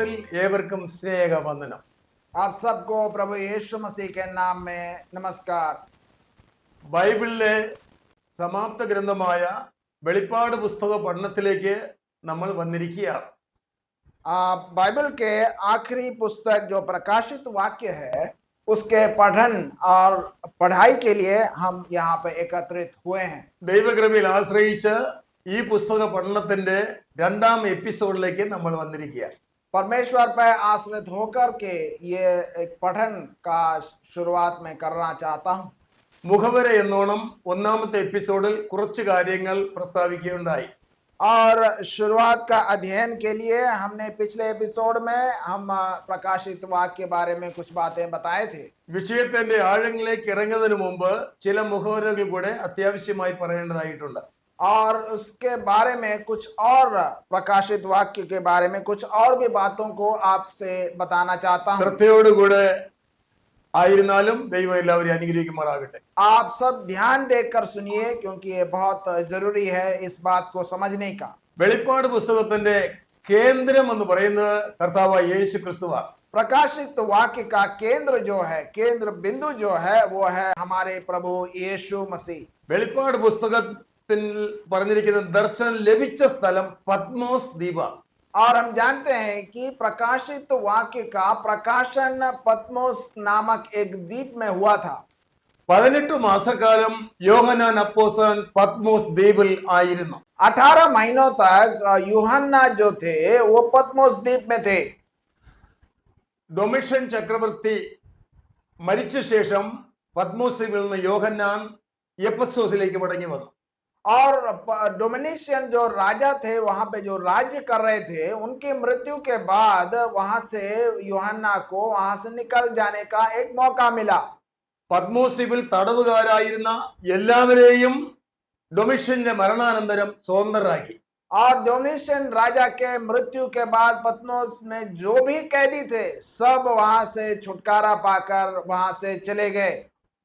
നാമത്തിൽ ഏവർക്കും സ്നേഹവന്ദനം आप सबको प्रभु यीशु मसीह के नाम में नमस्कार ബൈബിളിലെ സമാപ്ത ഗ്രന്ഥമായ വെളിപ്പാട് പുസ്തക പഠനത്തിലേക്ക് നമ്മൾ വന്നിരിക്കുകയാണ് आ, बाइबल के आखिरी पुस्तक जो प्रकाशित वाक्य है उसके पठन और पढ़ाई के लिए हम यहाँ पे एकत्रित हुए हैं ദൈവകൃപയിൽ ആശ്രയിച്ച് ഈ പുസ്തക പഠനത്തിന്റെ രണ്ടാം എപ്പിസോഡിലേക്ക് നമ്മൾ വന്നിരിക്കുകയാണ് परमेश्वर पर आश्रित होकर के ये एक पठन का शुरुआत में करना चाहता हूँ മുഖവര എന്നോണം ഒന്നാമത്തെ എപ്പിസോഡിൽ കുറച്ച് കാര്യങ്ങൾ പ്രസ്താവിക്കുകയുണ്ടായി और शुरुआत का अध्ययन के लिए हमने पिछले एपिसोड में हम आ, प्रकाशित वाक्य के बारे में कुछ बातें बताए थे വിഷയത്തിന്റെ ആഴങ്ങളിലേക്ക് ഇറങ്ങുന്നതിന് മുമ്പ് ചില മുഖവരകൾ കൂടെ അത്യാവശ്യമായി പറയേണ്ടതായിട്ടുണ്ട് और उसके बारे में कुछ और प्रकाशित वाक्य के बारे में कुछ और भी बातों को आपसे बताना चाहता हूँ ശ്രദ്ധയോടുകൂടെ ആയിരുന്നാലും ദൈവം എല്ലാവരെയും അനുഗ്രഹിക്കുമാറാകട്ടെ आप सब ध्यान देकर सुनिए क्योंकि ये बहुत जरूरी है इस बात को समझने का വെളിപ്പാട് പുസ്തകത്തിന്റെ കേന്ദ്രം എന്ന് പറയുന്നത് കർത്താവായ യേശു ക്രിസ്തുവാണ് प्रकाशित वाक्य का केंद्र जो है केंद्र बिंदु जो है वो है हमारे प्रभु यीशु मसीह വെളിപ്പാട് പുസ്തകത്തിൽ പറഞ്ഞിരിക്കുന്ന ദർശനം ലഭിച്ച സ്ഥലം പത്മോസ് ദ്വീപാണ് और हम जानते हैं कि प्रकाशित वाक्य का प्रकाशन पद्मोस नामक एक द्वीप में हुआ था പതിനെട്ട് മാസക്കാലം യോഹനാൻ അപ്പോസൻ പത്മോസ് ദ്വീപിൽ ആയിരുന്നു अठारह महीनों तक अ, यूहन्ना जो थे वो पद्मोस द्वीप में थे ഡൊമിഷൻ ചക്രവർത്തി മരിച്ച ശേഷം പത്മോസ് ദ്വീപിൽ നിന്ന് യോഹന്നാൻ എപ്പസോസിലേക്ക് മടങ്ങി വന്നു और प- डोमिनिशियन जो राजा थे वहां पे जो राज्य कर रहे थे उनकी मृत्यु के बाद वहां से यूहन्ना को वहां से निकल जाने का एक मौका मिला പത്മോസ് ദ്വീപിൽ തടവുകാരായിരുന്ന എല്ലാവരെയും ഡൊമിഷന്റെ മരണാനന്തരം സ്വതന്ത്രരാക്കി और डोमिनिशियन राजा के मृत्यु के बाद पत्नोस में जो भी कैदी थे सब वहां से छुटकारा पाकर वहां से चले गए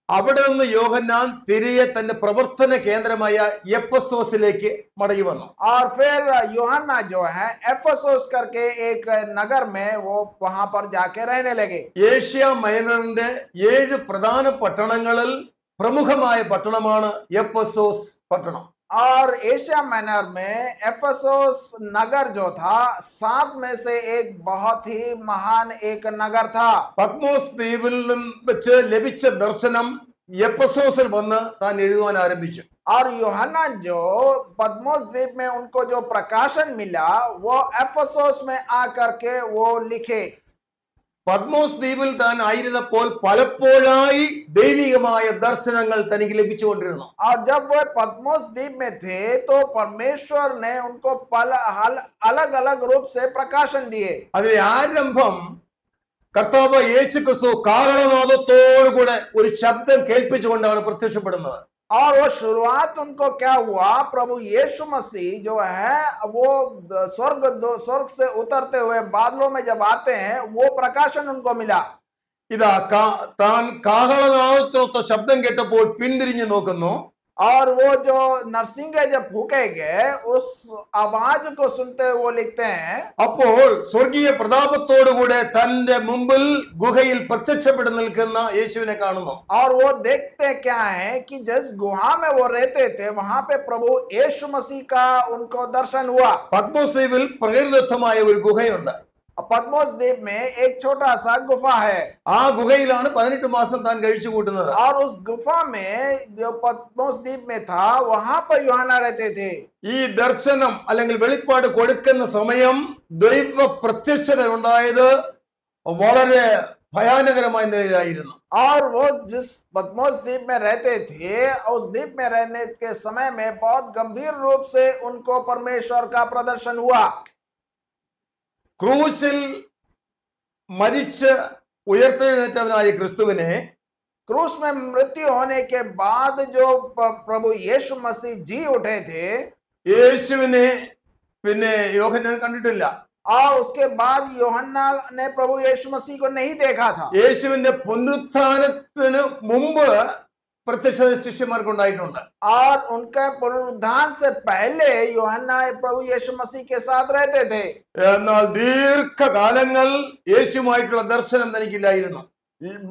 അവിടെ നിന്ന് യോഹന്നാൻ തിരികെ തന്റെ പ്രവർത്തന കേന്ദ്രമായ എപ്പസോസിലേക്ക് മടങ്ങി വന്നു और फिर यूहन्ना जो है एफसोस करके एक नगर में वो वहां पर जाके रहने लगे ഏഷ്യ മൈനറിന്റെ ഏഴ് പ്രധാന പട്ടണങ്ങളിൽ പ്രമുഖമായ പട്ടണമാണ് എപ്പസോസ് പട്ടണം और एशिया माइनर में एफेसोस नगर जो था सात में से एक बहुत ही महान एक नगर था। പത്മോസ് ദ്വീപിൽ വെച്ച് ലഭിച്ച ദർശനം വന്ന് താൻ എഴുതുവാൻ ആരംഭിച്ചു. और योहना जो पद्मोस द्वीप में उनको जो प्रकाशन मिला वो एफेसोस में आकर के वो लिखे। പത്മോസ് ദ്വീപിൽ താൻ ആയിരുന്നപ്പോൾ പലപ്പോഴായി ദൈവികമായ ദർശനങ്ങൾ തനിക്ക് ലഭിച്ചുകൊണ്ടിരുന്നു और जब वो पद्मोस द्वीप में थे तो परमेश्वर ने उनको पल अलग अलग रूप से प्रकाशन दिए അതിലെ ആരംഭം കർത്താവ് യേശു ക്രിസ്തു കാരണനാഥത്തോടു കൂടെ ഒരു ശബ്ദം കേൾപ്പിച്ചുകൊണ്ടാണ് പ്രത്യക്ഷപ്പെടുന്നത് और वो शुरुआत उनको क्या हुआ प्रभु यीशु मसीह जो है वो द- स्वर्ग दो- स्वर्ग से उतरते हुए बादलों में जब आते हैं वो प्रकाशन उनको मिला ഇതാ കാ- താൻ കാഹളനാഥത്തിനൊത്ത ശബ്ദം കേട്ടപ്പോൾ പിന്തിരിഞ്ഞു നോക്കുന്നു और वो जो नरसिंह जब फूके गए उस आवाज को सुनते हुए वो लिखते हैं അപ്പോൾ സ്വർഗീയ പ്രതാപത്തോടുകൂടെ തന്റെ മുമ്പിൽ ഗുഹയിൽ പ്രത്യക്ഷപ്പെട്ടു നിൽക്കുന്ന യേശുവിനെ കാണുന്നു और वो देखते क्या है कि जिस गुहा में वो रहते थे वहां पे प्रभु यीशु मसीह का उनको दर्शन हुआ പത്മോസ് ദ്വീപിൽ പ്രകൃതിദത്തമായ ഒരു ഗുഹയുണ്ട് पद्मोस द्वीप में एक छोटा सा गुफा है ആ ഗുഹയിലാണ് പതിനെട്ട് മാസം താൻ കഴിച്ചു കൂട്ടുന്നത് और उस गुफा में जो पद्मोस द्वीप में था वहां पर यूहन्ना रहते थे ഈ ദർശനം അല്ലെങ്കിൽ വെളിപ്പാട് കൊടുക്കുന്ന സമയം ദൈവ പ്രത്യക്ഷത ഉണ്ടായത് വളരെ ഭയാനകരമായ നിലയിലായിരുന്നു और वो जिस पद्मोस द्वीप में रहते थे उस द्वीप में रहने के समय में बहुत गंभीर रूप से उनको परमेश्वर का प्रदर्शन हुआ ക്രൂശിൽ മരിച്ച് ഉയർത്തെഴുന്നേറ്റവനായ ക്രിസ്തുവിനെ क्रूस में मृत्यु होने के बाद जो प- प्रभु यीशु मसीह जी उठे थे യേശുവിനെ പിന്നെ യോഹന്നാൻ കണ്ടിട്ടില്ല और उसके बाद योहन्ना ने प्रभु यीशु मसीह को नहीं देखा था യേശുവിന്റെ പുനരുത്ഥാനത്തിന് മുമ്പ് പ്രത്യക്ഷത ശിഷ്യന്മാർക്കുണ്ടായിട്ടുണ്ട് और उनके पुनरुद्धान से पहले यूहन्ना प्रभु यीशु मसीह के साथ रहते थे എന്നാൽ ദീർഘകാലങ്ങൾ യേശുമായിട്ടുള്ള ദർശനം തനിക്കില്ലായിരുന്നു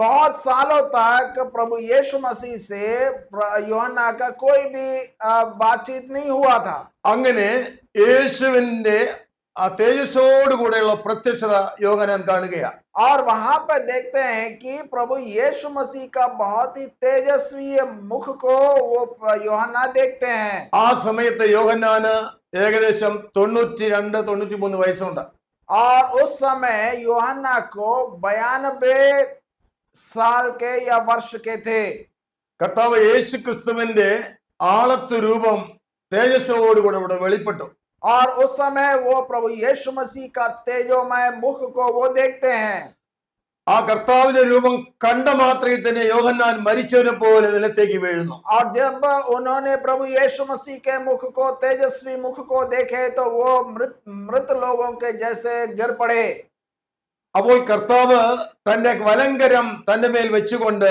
बहुत सालों तक प्रभु यीशु मसीह से प्र- यूहन्ना का कोई भी अ, बातचीत नहीं हुआ था അങ്ങനെ യേശുവിന്റെ ആ തേജസ്സോടുകൂടെയുള്ള പ്രത്യക്ഷത യോഗനാൻ കാണുകയാണ് और वहां पर देखते हैं कि प्रभु यीशु मसीह का बहुत ही तेजस्वी मुख को वो यूहन्ना देखते हैं ആ സമയത്ത് യോഹന്നാന് ഏകദേശം തൊണ്ണൂറ്റി രണ്ട് തൊണ്ണൂറ്റി മൂന്ന് വയസ്സുണ്ട് और उस समय यूहन्ना को बयानबे साल के या वर्ष के थे കർത്താവ് യേശു ക്രിസ്തുവിന്റെ ആളത്ത് രൂപം തേജസ്സോടുകൂടെ ഇവിടെ വെളിപ്പെട്ടു और उस समय वो प्रभु यीशु मसीह का तेजोमय मुख को वो देखते हैं ആ കർത്താവിന്റെ രൂപം കണ്ട മാത്രയിൽ തന്നെ യോഹന്നാൻ മരിച്ചവനെ പോലെ നിലത്തേക്ക് വീഴുന്നു और जब उन्होंने प्रभु यीशु मसीह के मुख को तेजस्वी मुख को देखे तो वो मृत मृत लोगों के जैसे गिर पड़े അപ്പോൾ കർത്താവ് തന്റെ വലങ്കരം തന്റെ മേൽ വെച്ചുകൊണ്ട്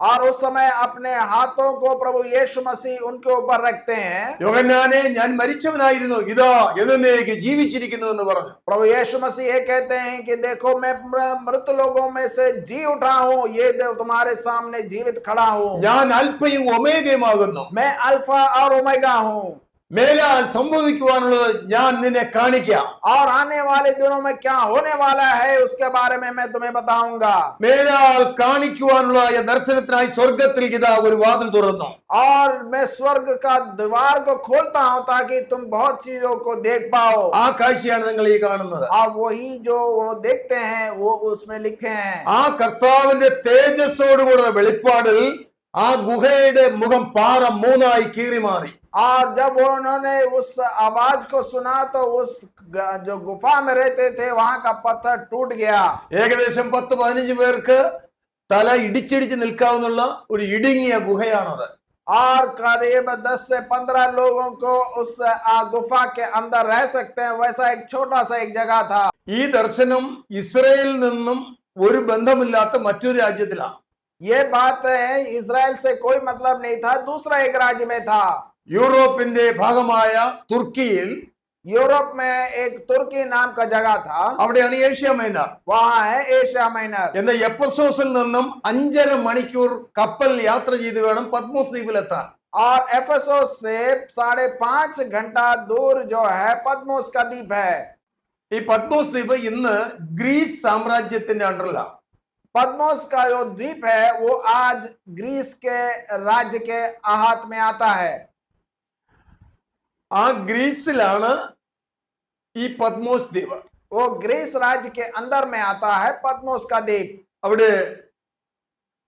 और उस समय अपने हाथों को प्रभु यीशु मसीह उनके ऊपर रखते हैं യോഹന്നാനെ ഞാൻ മരിച്ചവനായിരുന്നു ഇതാ എന്നേക്ക് ജീവിച്ചിരിക്കുന്നു എന്ന് പറഞ്ഞു प्रभु यीशु मसीह ये कहते हैं कि देखो मैं मृ- मृत लोगों में से जी उठा हूँ ये देव तुम्हारे सामने जीवित खड़ा हूँ ഞാൻ അല്പയും ഒമേഗയുമാകുന്നു मैं अल्फा और ओमेगा हूँ മേലാൽ സംഭവിക്കുവാനുള്ളത് ഞാൻ നിന്നെ കാണിക്കാം और आने वाले दिनों में क्या होने वाला है उसके बारे में मैं तुम्हें बताऊंगा മേലാൽ കാണിക്കുവാനുള്ള ദർശനത്തിനായി സ്വർഗത്തിൽ ഇതാ ഒരു വാതിൽ തുറന്നു और मैं स्वर्ग का द्वार को खोलता हूँ ताकि तुम बहुत चीजों को देख पाओ ആ കാഴ്ചയാണ് നിങ്ങൾ ഈ കാണുന്നത് और वही जो वो देखते हैं वो उसमें लिखे हैं ആ കർത്താവിന്റെ തേജസ്സോടുകൂടെ വെളിപ്പാടിൽ ആ ഗുഹയുടെ മുഖം പാറ മൂന്നായി കീറി മാറി और जब उन्होंने उस आवाज को सुना तो उस ग- जो गुफा में रहते थे वहां का पत्थर टूट गया ഏകദേശം പത്ത് പതിനഞ്ച് പേർക്ക് തല ഇടിച്ചിടിച്ച് നിൽക്കാവുന്ന ഒരു ഇടുങ്ങിയ ഗുഹയാണത് और करीब 10 से 15 लोगों को उस आ, गुफा के अंदर रह सकते हैं वैसा एक छोटा सा एक जगह था ഈ ദർശനം ഇസ്രയേലിൽ നിന്നും ഒരു ബന്ധമില്ലാത്ത മറ്റൊരു രാജ്യത്തിലാണ് ये बात है इसराइल से कोई मतलब नहीं था दूसरा एक राज्य में था യൂറോപ്പിന്റെ ഭാഗമായ തുർക്കിയിൽ यूरोप में एक तुर्की नाम का जगह था അവിടെയാണ് ഏഷ്യ മൈനർ वहां है एशिया माइनर എന്നാൽ എപ്പസോസിൽ നിന്നും അഞ്ചര മണിക്കൂർ കപ്പൽ യാത്ര ചെയ്ത് വേണം പത്മോസ് ദ്വീപിലെത്താൻ और एफेसोस से साढ़े पांच घंटा दूर जो है पद्मोस का द्वीप है ഈ പത്മോസ് ദ്വീപ് ഇന്ന് ഗ്രീസ് സാമ്രാജ്യത്തിന്റെ അണ്ടറിലാണ് पद्मोस का जो द्वीप है वो आज ग्रीस के राज्य के आहत में आता है ആ ഗ്രീസിലാണ് ഈ പത്മോസ് ദ്വീപ് वो ग्रीस राज्य के अंदर में आता है पद्मोस का द्वीप അവിടെ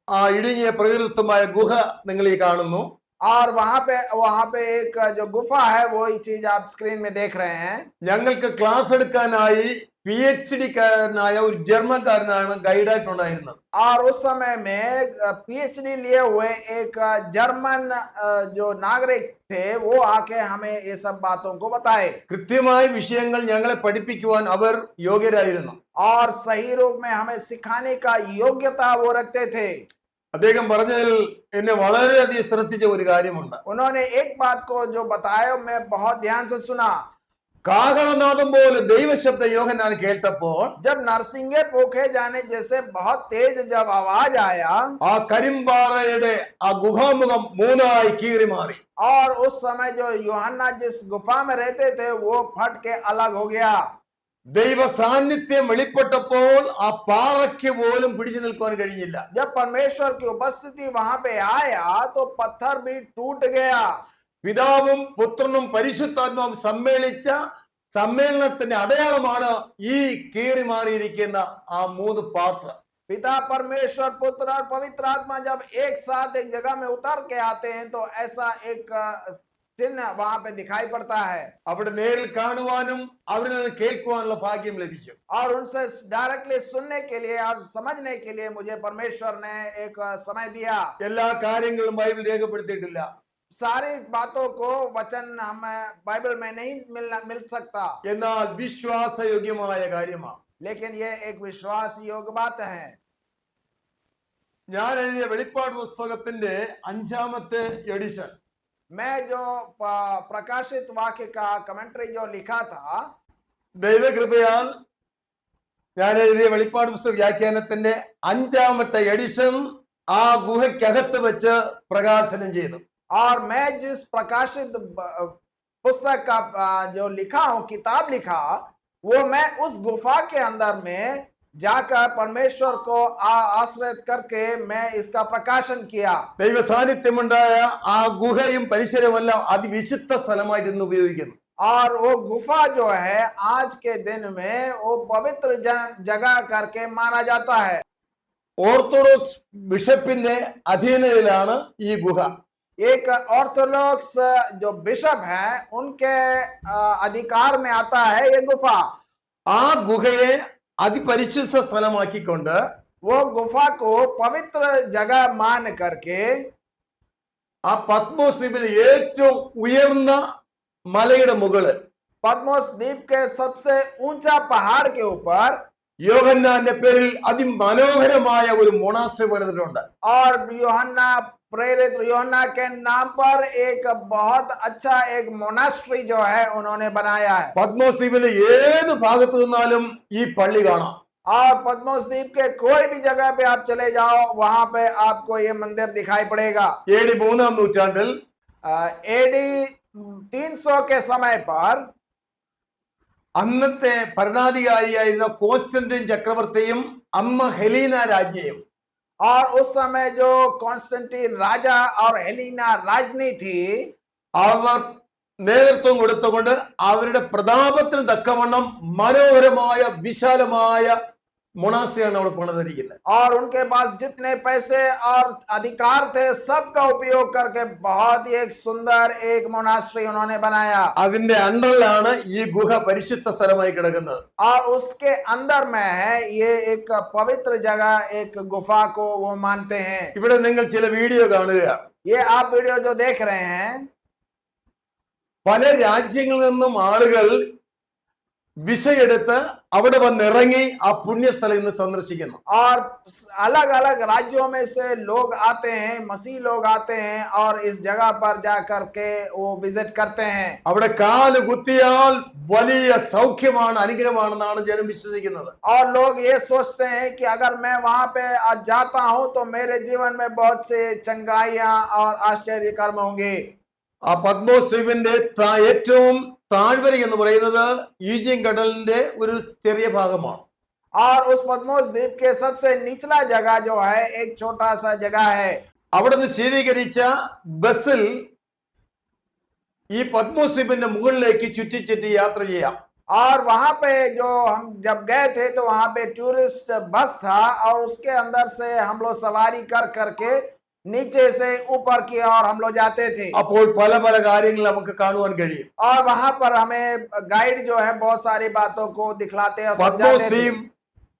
ആ ഇടുങ്ങിയ പ്രകൃതത്വമായ ഗുഹ നിങ്ങൾ ഈ കാണുന്നു और वहां पे वहां पे एक जो गुफा है वही चीज आप स्क्रीन में देख रहे हैं ഞങ്ങൾക്ക് ക്ലാസ് എടുക്കാനായി പി എച്ച് ഡിക്കാരനായ ഒരു ജർമ്മൻകാരനാണ് ഗൈഡായിട്ടുണ്ടായിരുന്നത് और उस समय में पीएचडी लिए हुए एक जर्मन अ, जो नागरिक थे वो आके हमें ये सब बातों को बताए കൃത്യമായ വിഷയങ്ങൾ ഞങ്ങളെ പഠിപ്പിക്കുവാൻ അവർ യോഗ്യരായിരുന്നു और सही रूप में हमें सिखाने का योग्यता वो रखते थे അദ്ദേഹം പറഞ്ഞതിൽ എന്നെ വളരെയധികം ശ്രദ്ധിച്ച ഒരു കാര്യമുണ്ട് उन्होंने एक बात को जो बताया मैं बहुत ध्यान से सुना കാഹളനാദം പോലെ ദൈവശബ്ദ യോഹന്നാൻ കേട്ടപ്പോൾ जब नरसिंगे पोखे जाने जैसे बहुत तेज जब आवाज आया ആ കരിമ്പാറയുടെ ആ ഗുഹാമുഖം മൂന്നായി കീറി മാറി और उस समय जो यूहन्ना जिस गुफा में रहते थे वो फट के अलग हो गया ദൈവ സാന്നിധ്യം വെളിപ്പെട്ടപ്പോൾ ആ പാറയ്ക്ക് പോലും പിടിച്ചു നിൽക്കുവാൻ കഴിഞ്ഞില്ല जब परमेश्वर की उपस्थिति वहां पे आया तो पत्थर भी टूट गया പിതാവും പുത്രനും പരിശുദ്ധാത്മാവും സമ്മേളിച്ച സമ്മേളനത്തിന്റെ അടയാളമാണ് ഈ കീറി മാറിയിരിക്കുന്ന ആ മൂന്ന് പാർട്ട് पिता परमेश्वर पुत्र और पवित्र आत्मा जब एक साथ एक जगह में उतर के आते हैं तो ऐसा एक अ, चिन्ह वहां पे दिखाई पड़ता है അവിടെ നേരിൽ കാണുവാനും അവരിൽ നിന്ന് കേൾക്കുവാനുള്ള ഭാഗ്യം ലഭിച്ചു और उनसे डायरेक्टली सुनने के लिए और समझने के लिए मुझे परमेश्वर ने एक अ, समय दिया എല്ലാ കാര്യങ്ങളും ബൈബിൾ രേഖപ്പെടുത്തിയിട്ടില്ല सारी बातों को वचन हमें बाइबल में नहीं मिलना मिल सकता എന്നാൽ വിശ്വാസയോഗ്യമായ കാര്യമാണ് लेकिन ये एक विश्वास योग्य बात है ഞാൻ എഴുതിയ വെളിപ്പാട് പുസ്തകത്തിന്റെ അഞ്ചാമത്തെ എഡിഷൻ मैं जो प- प्रकाशित वाक्य का कमेंट्री जो लिखा था ദൈവകൃപയാൽ ഞാൻ എഴുതിയ വെളിപ്പാട് പുസ്തക വ്യാഖ്യാനത്തിന്റെ അഞ്ചാമത്തെ എഡിഷൻ ആ ഗുഹയ്ക്കകത്ത് വെച്ച് പ്രകാശനം ചെയ്തു और मैं जिस प्रकाशित ब- पुस्तक का आ, जो लिखा हूं किताब लिखा वो मैं उस गुफा के अंदर में जाकर परमेश्वर को आ- आश्रित करके मैं इसका प्रकाशन किया ദൈവ സാന്നിധ്യമുണ്ടായ ആ ഗുഹയും പരിസരമെല്ലാം അതിവിശുദ്ധ സ്ഥലമായിട്ട് ഇന്ന് ഉപയോഗിക്കുന്നു और वो गुफा जो है आज के दिन में वो पवित्र जन- जगह करके माना जाता है ഓർത്തഡോക്സ് ബിഷപ്പിന്റെ അധീനതയിലാണ് ഈ ഗുഹ एक ऑर्थोडॉक्स जो बिशप है उनके आ, अधिकार में आता है ये गुफा ആ ഗുഹയെ അതിപരിശുദ്ധ സ്ഥലമാക്കിക്കൊണ്ട് वो गुफा को पवित्र जगह मान करके ആ പത്മോസ് ദ്വീപിലെ ഏറ്റവും ഉയർന്ന മലയുടെ മുകളിൽ पद्मोस द्वीप के सबसे ऊंचा पहाड़ के ऊपर യോഗന്നാന്റെ പേരിൽ അതിമനോഹരമായ ഒരു മോണാസ്ട്രി പണിതിട്ടുണ്ട് और योहन्ना प्रेरित योहन्ना के नाम पर एक बहुत अच्छा एक मोनास्ट्री जो है उन्होंने बनाया है പത്മോസ് ദ്വീപിലെ ഏത് ഭാഗത്തു നിന്നാലും ഈ പള്ളി കാണാം ആ पद्मोस द्वीप के कोई भी जगह पे आप चले जाओ वहां पे आपको ये मंदिर दिखाई पड़ेगा എ ഡി മൂന്നാം നൂറ്റാണ്ടിൽ 300 के समय पर അന്നത്തെ ഭരണാധികാരിയായിരുന്ന കോൺസ്റ്റന്റൈൻ ചക്രവർത്തിയും അമ്മ ഹെലീന രാജ്ഞിയും और उस समय जो कॉन्स्टेंटीन राजा और हेलीना राजनी थी അവർ നേതൃത്വം കൊടുത്തുകൊണ്ട് അവരുടെ പ്രതാപത്തിന് തക്കവണ്ണം മനോഹരമായ വിശാലമായ മൊണാസ്ട്രിയാണ് അവിടെ പണിതിരിക്കുന്നത് और उनके पास जितने पैसे और अधिकार थे सबका उपयोग करके बहुत ही एक सुंदर एक मोनास्ट्री उन्होंने बनाया അതിന്റെ അണ്ടറിലാണ് ഈ ഗുഹ പരിശുദ്ധ സ്ഥലമായി കിടക്കുന്നത് और उसके अंदर में है ये एक पवित्र जगह एक गुफा को वो मानते हैं ഇവിടെ നിങ്ങൾ ചില വീഡിയോ കാണുക ये आप वीडियो जो देख रहे हैं പല രാജ്യങ്ങളിൽ നിന്നും ആളുകൾ വിസയെടുത്ത് അവിടെ വന്നിറങ്ങി ആ പുണ്യസ്ഥലം ഇന്ന് സന്ദർശിക്കുന്നു और अलग अलग राज्यों में से लोग आते हैं मसीह लोग आते हैं और इस जगह पर जा करके वो विजिट करते हैं അവിടെ കാല് കുത്തിയാൽ വലിയ സൗഖ്യമാണ് അനുഗ്രഹമാണെന്നാണ് ജനം വിശ്വസിക്കുന്നത് और लोग ये सोचते हैं कि अगर मैं वहां पे आज जाता हूं तो मेरे जीवन में बहुत से चंगाइयां और आश्चर्य कर्म होंगे ആ പത്മോസ് ദ്വീപിന്റെ താ- ഏറ്റവും താഴ്വര എന്ന് പറയുന്നത് ഈജിയൻ കടലിന്റെ ഒരു ചെറിയ ഭാഗമാണ് और उस पद्मोस द्वीप के सबसे निचला जगह जो है एक छोटा सा जगह है അവിടെ നിന്ന് ശീതീകരിച്ച ബസ്സിൽ ഈ പത്മോസ് ദ്വീപിന്റെ മുകളിലേക്ക് ചുറ്റി ചുറ്റി യാത്ര ചെയ്യാം और वहां पे जो हम जब गए थे तो वहां पे टूरिस्ट बस था और उसके अंदर से हम लोग सवारी कर करके नीचे से ऊपर की ओर हम लोग जाते थे അപ്പോൾ പല പല കാര്യങ്ങൾ നമുക്ക് കാണുവാൻ കഴിയും और वहां पर हमें गाइड जो है बहुत सारी बातों को दिखलाते और പത്മോസ് समझाते थे ദ്വീപ്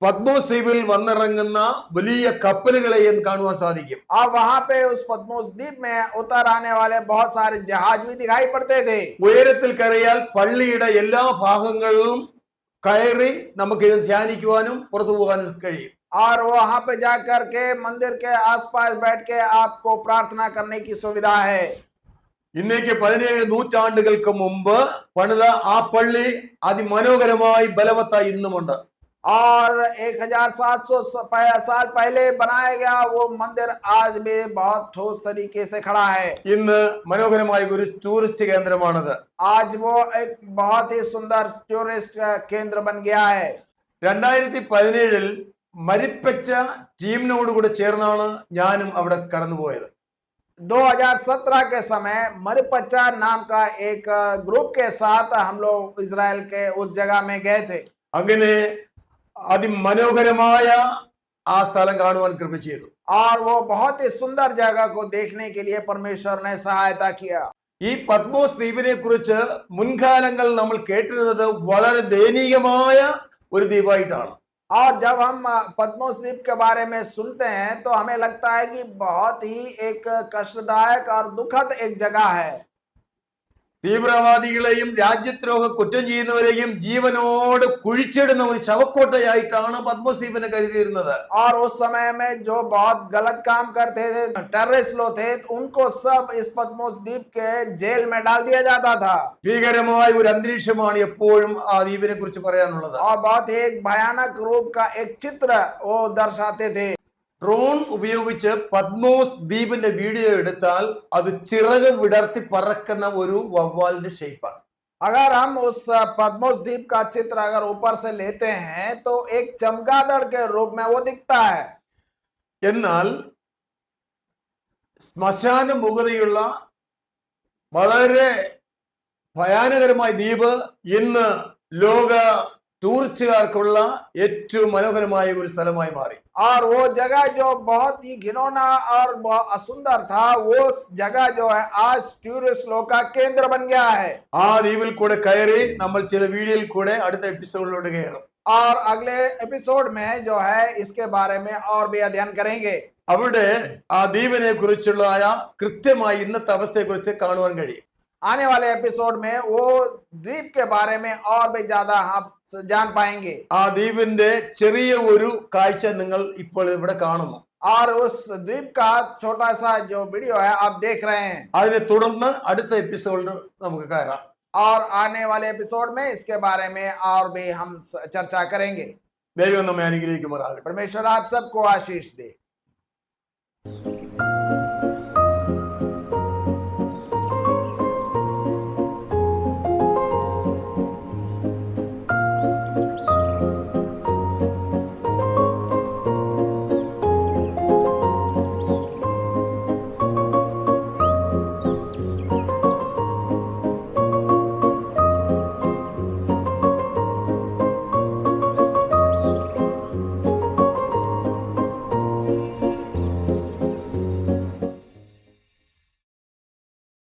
പത്മോസ് ദ്വീപിൽ വന്നിറങ്ങുന്ന വലിയ കപ്പലുകളെയും കാണുവാൻ സാധിക്കും और वहां पे उस पद्मोस द्वीप में उतर आने वाले बहुत सारे जहाज भी दिखाई पड़ते थे ഉയരത്തിൽ കയറിയാൽ പള്ളിയുടെ എല്ലാ ഭാഗങ്ങളിലും കയറി നമുക്ക് ഇത് ധ്യാനിക്കുവാനും പുറത്തു പോകാനും കഴിയും और वो वहां पे जा करके मंदिर के आसपास बैठ के आपको प्रार्थना करने की सुविधा है ഇന്നേക്ക് പതിനേഴ് നൂറ്റാണ്ടുകൾക്ക് മുമ്പ് പണിത ആ പള്ളി അതിമനോഹരമായി ബലവത്തായി ഇന്നുമുണ്ട് और 1700 स- पह- साल पहले बनाया गया वो मंदिर आज भी बहुत ठोस तरीके से खड़ा है ഇന്ന് മനോഹരമായ ഒരു ടൂറിസ്റ്റ് കേന്ദ്രമാണത് आज वो एक बहुत ही सुंदर टूरिस्ट केंद्र बन गया है രണ്ടായിരത്തി പതിനേഴിൽ മരിപ്പച്ച ടീമിനോടുകൂടെ ചേർന്നാണ് ഞാനും അവിടെ കടന്നുപോയത് 2017 के समय मरिपच्चा नाम का एक ग्रुप के साथ हम लोग इसराइल के उस जगह में गए थे അങ്ങനെ അതിമനോഹരമായ ആ സ്ഥലം കാണുവാൻ കൃപ ചെയ്തു और वो बहुत ही सुंदर जगह को देखने के लिए परमेश्वर ने सहायता किया ഈ പത്മോസ് ദ്വീപിനെ കുറിച്ച് മുൻകാലങ്ങൾ നമ്മൾ കേട്ടിരുന്നത് വളരെ ദയനീയമായ ഒരു ദ്വീപായിട്ടാണ് और जब हम द्वीप के बारे में सुनते हैं तो हमें लगता है कि बहुत ही एक कष्टदायक और दुखद एक जगह है। തീവ്രവാദികളെയും രാജ്യദ്രോഹ കുറ്റം ചെയ്യുന്നവരെയും ജീവനോട് കുഴിച്ചിടുന്ന ഒരു ശവക്കോട്ടയായിട്ടാണ് പത്മദ്വീപിനെ കരുതിയിരുന്നത് और उस समय में जो बहुत गलत काम करते थे टेररिस्ट लोग थे उनको सब इस पद्मोस द्वीप के जेल में डाल दिया जाता था ഭീകരമായ ഒരു അന്തരീക്ഷമാണ് എപ്പോഴും ആ ദ്വീപിനെ കുറിച്ച് പറയാനുള്ളത് और बहुत ही एक भयानक रूप का एक चित्र वो दर्शाते थे ഡ്രോൺ ഉപയോഗിച്ച് പത്മോസ് ദ്വീപിന്റെ വീഡിയോ എടുത്താൽ അത് ചിറക് വിടർത്തി പറക്കുന്ന ഒരു വവ്വാലിന്റെ ഷേപ്പാണ് अगर हम उस पद्मोस द्वीप का चित्र अगर ऊपर से लेते हैं तो एक चमगादड़ के रूप में वो दिखता है എന്നാൽ ശ്മശാന മുഖതയുള്ള വളരെ ഭയാനകരമായ ദ്വീപ് ഇന്ന് ലോക ടൂറിസ്റ്റുകാർക്കുള്ള ഏറ്റവും മനോഹരമായ ഒരു സ്ഥലമായി മാറി और वो जगह जो बहुत ही घिनौना और बहुत असुंदर था वो जगह जो है आज टूरिस्ट लोग का केंद्र बन गया है ആ ദ്വീപിൽ കൂടെ കയറി നമ്മൾ ചില വീഡിയോയിൽ കൂടെ അടുത്ത എപ്പിസോഡിലോട്ട് കയറും और अगले एपिसोड में जो है इसके बारे में और भी अध्ययन करेंगे അവിടെ ആ ദ്വീപിനെ കുറിച്ചുള്ള കൃത്യമായി ഇന്നത്തെ അവസ്ഥയെ കുറിച്ച് കാണുവാൻ കഴിയും आने वाले एपिसोड में वो द्वीप के बारे में और भी ज्यादा हम जान पाएंगे ആ ദ്വീപിന്റെ ചെറിയ ഒരു കാഴ്ച നിങ്ങൾ ഇപ്പോൾ ഇവിടെ കാണുന്നു और उस द्वीप का छोटा सा जो वीडियो है आप देख रहे हैं അതിനെ തുടർന്ന് അടുത്ത എപ്പിസോഡിൽ നമുക്ക് കയറാം और आने वाले एपिसोड में इसके बारे में और भी हम स- चर्चा करेंगे ദൈവം നമ്മെ അനുഗ്രഹിക്കുമാറാകട്ടെ परमेश्वर आप सबको आशीष दे